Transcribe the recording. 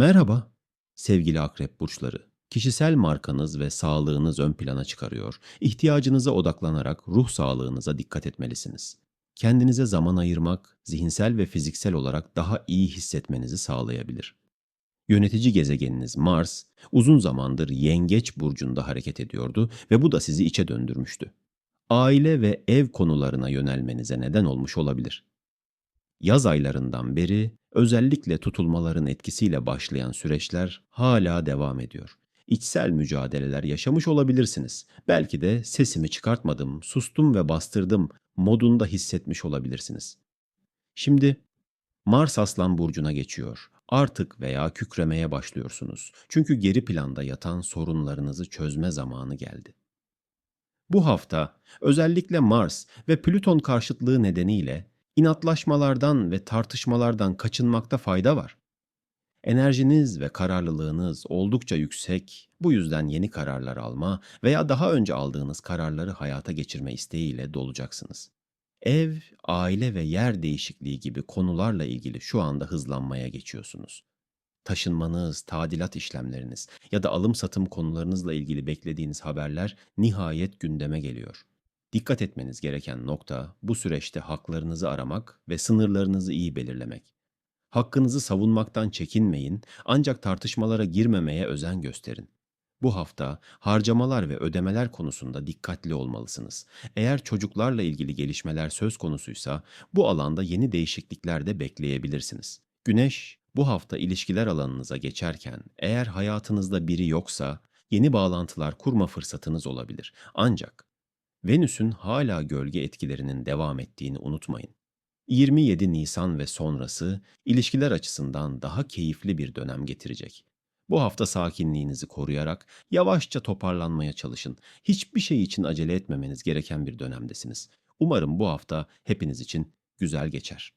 Merhaba sevgili akrep burçları. Kişisel markanız ve sağlığınız ön plana çıkarıyor. İhtiyacınıza odaklanarak ruh sağlığınıza dikkat etmelisiniz. Kendinize zaman ayırmak, zihinsel ve fiziksel olarak daha iyi hissetmenizi sağlayabilir. Yönetici gezegeniniz Mars, uzun zamandır Yengeç burcunda hareket ediyordu ve bu da sizi içe döndürmüştü. Aile ve ev konularına yönelmenize neden olmuş olabilir. Yaz aylarından beri özellikle tutulmaların etkisiyle başlayan süreçler hala devam ediyor. İçsel mücadeleler yaşamış olabilirsiniz. Belki de sesimi çıkartmadım, sustum ve bastırdım modunda hissetmiş olabilirsiniz. Şimdi Mars Aslan burcuna geçiyor. Artık veya kükremeye başlıyorsunuz. Çünkü geri planda yatan sorunlarınızı çözme zamanı geldi. Bu hafta özellikle Mars ve Plüton karşıtlığı nedeniyle inatlaşmalardan ve tartışmalardan kaçınmakta fayda var. Enerjiniz ve kararlılığınız oldukça yüksek. Bu yüzden yeni kararlar alma veya daha önce aldığınız kararları hayata geçirme isteğiyle dolacaksınız. Ev, aile ve yer değişikliği gibi konularla ilgili şu anda hızlanmaya geçiyorsunuz. Taşınmanız, tadilat işlemleriniz ya da alım satım konularınızla ilgili beklediğiniz haberler nihayet gündeme geliyor. Dikkat etmeniz gereken nokta bu süreçte haklarınızı aramak ve sınırlarınızı iyi belirlemek. Hakkınızı savunmaktan çekinmeyin ancak tartışmalara girmemeye özen gösterin. Bu hafta harcamalar ve ödemeler konusunda dikkatli olmalısınız. Eğer çocuklarla ilgili gelişmeler söz konusuysa bu alanda yeni değişiklikler de bekleyebilirsiniz. Güneş bu hafta ilişkiler alanınıza geçerken eğer hayatınızda biri yoksa yeni bağlantılar kurma fırsatınız olabilir. Ancak Venüs'ün hala gölge etkilerinin devam ettiğini unutmayın. 27 Nisan ve sonrası ilişkiler açısından daha keyifli bir dönem getirecek. Bu hafta sakinliğinizi koruyarak yavaşça toparlanmaya çalışın. Hiçbir şey için acele etmemeniz gereken bir dönemdesiniz. Umarım bu hafta hepiniz için güzel geçer.